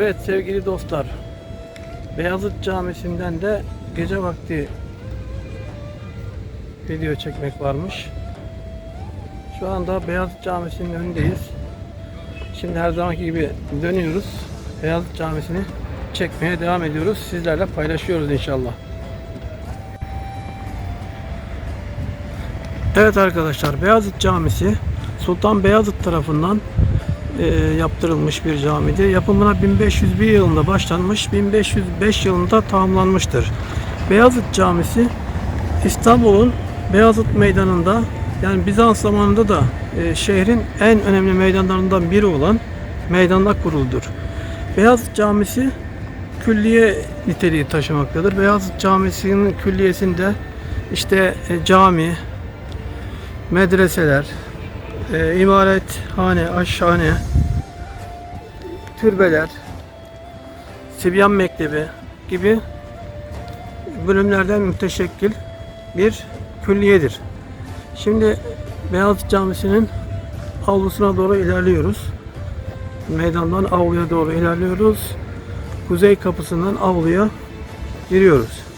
Evet sevgili dostlar. Beyazıt Camisi'nden de gece vakti video çekmek varmış. Şu anda Beyazıt Camisi'nin önündeyiz. Şimdi her zamanki gibi dönüyoruz. Beyazıt Camisi'ni çekmeye devam ediyoruz. Sizlerle paylaşıyoruz inşallah. Evet arkadaşlar Beyazıt Camisi Sultan Beyazıt tarafından yaptırılmış bir camidir. Yapımına 1501 yılında başlanmış, 1505 yılında tamamlanmıştır. Beyazıt Camisi İstanbul'un Beyazıt Meydanı'nda yani Bizans zamanında da e, şehrin en önemli meydanlarından biri olan meydanda kuruldur. Beyazıt Camisi külliye niteliği taşımaktadır. Beyazıt Camisi'nin külliyesinde işte e, cami, medreseler, e, imarethane, aşhane, türbeler, Sibyan Mektebi gibi bölümlerden müteşekkil bir külliyedir. Şimdi Beyazıt Camisi'nin avlusuna doğru ilerliyoruz. Meydandan avluya doğru ilerliyoruz. Kuzey kapısından avluya giriyoruz.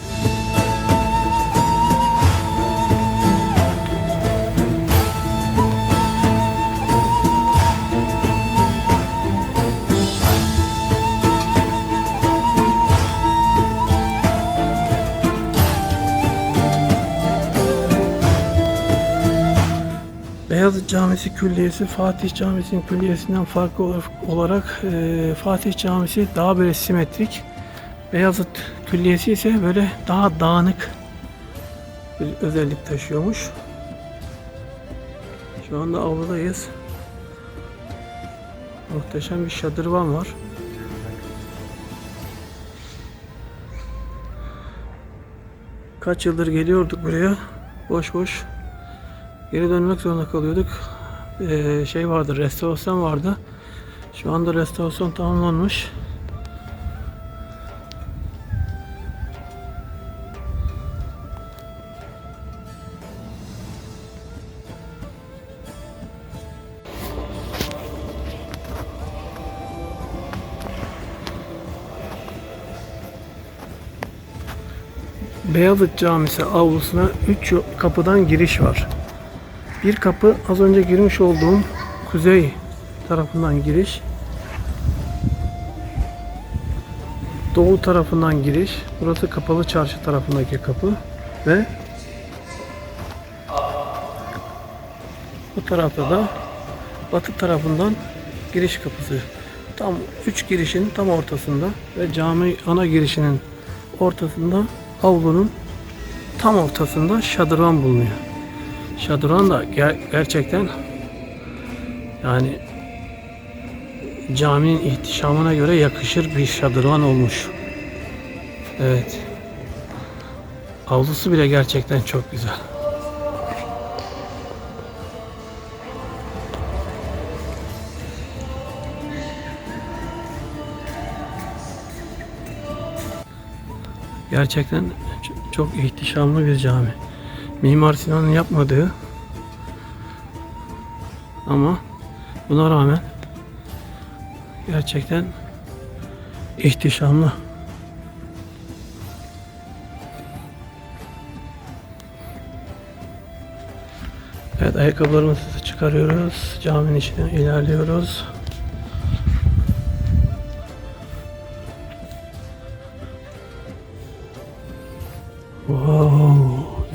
Beyazıt Camisi Külliyesi Fatih Camisi'nin külliyesinden farklı olarak, e, Fatih Camisi daha böyle simetrik. Beyazıt Külliyesi ise böyle daha dağınık bir özellik taşıyormuş. Şu anda avludayız. Muhteşem bir şadırvan var. Kaç yıldır geliyorduk buraya. Boş boş geri dönmek zorunda kalıyorduk. Ee, şey vardı, restorasyon vardı. Şu anda restorasyon tamamlanmış. Beyazıt Camisi avlusuna 3 kapıdan giriş var. Bir kapı az önce girmiş olduğum kuzey tarafından giriş. Doğu tarafından giriş. Burası kapalı çarşı tarafındaki kapı ve bu tarafta da batı tarafından giriş kapısı. Tam üç girişin tam ortasında ve cami ana girişinin ortasında avlunun tam ortasında şadırvan bulunuyor. Şadırvan da ger- gerçekten yani caminin ihtişamına göre yakışır bir şadırvan olmuş. Evet. Avlusu bile gerçekten çok güzel. Gerçekten çok ihtişamlı bir cami. Mimar Sinan'ın yapmadığı ama buna rağmen gerçekten ihtişamlı. Evet ayakkabılarımızı çıkarıyoruz. Caminin içine ilerliyoruz. Wow,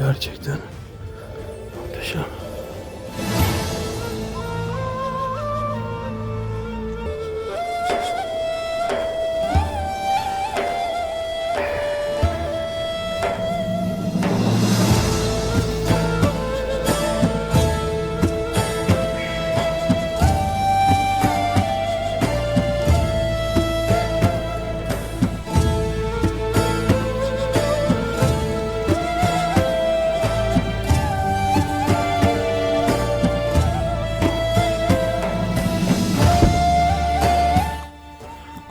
gerçekten muhteşem.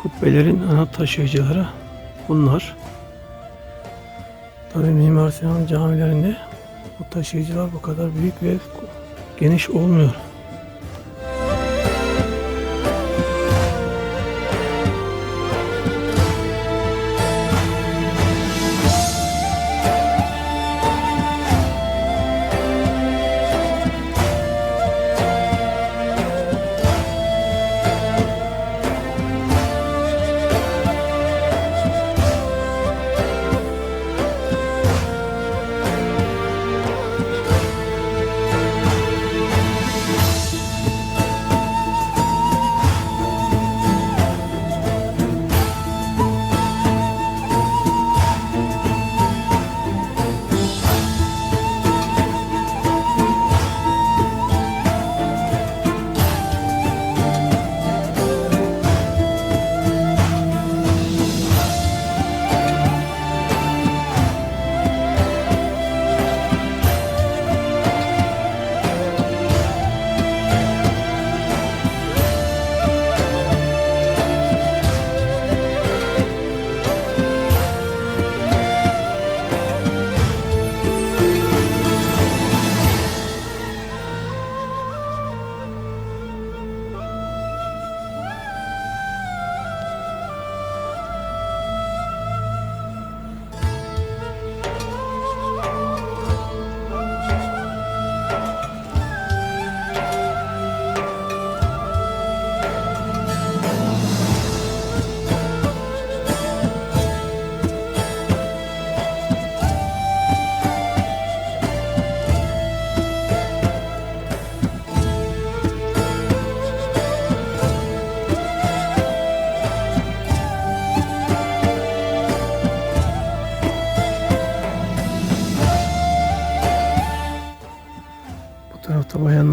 Kubbelerin ana taşıyıcıları bunlar. Tabii Mimar Sinan camilerinde bu taşıyıcılar bu kadar büyük ve geniş olmuyor.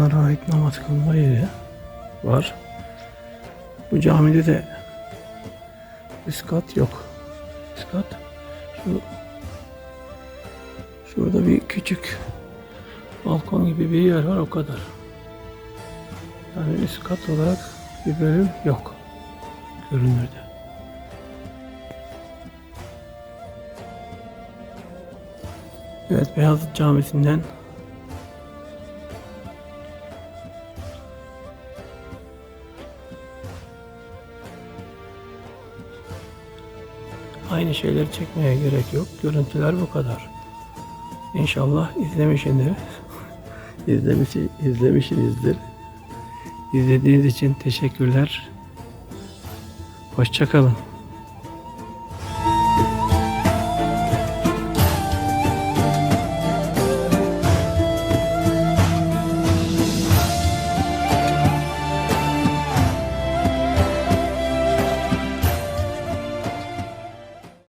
Bayanlara ait namaz kılma yeri var. Bu camide de üst kat yok. Üst kat şu şurada bir küçük balkon gibi bir yer var o kadar. Yani üst kat olarak bir bölüm yok görünürde. Evet Beyazıt Camisi'nden aynı şeyleri çekmeye gerek yok. Görüntüler bu kadar. İnşallah izlemişsindir. İzlemiş, izlemişsinizdir. İzlediğiniz için teşekkürler. Hoşçakalın.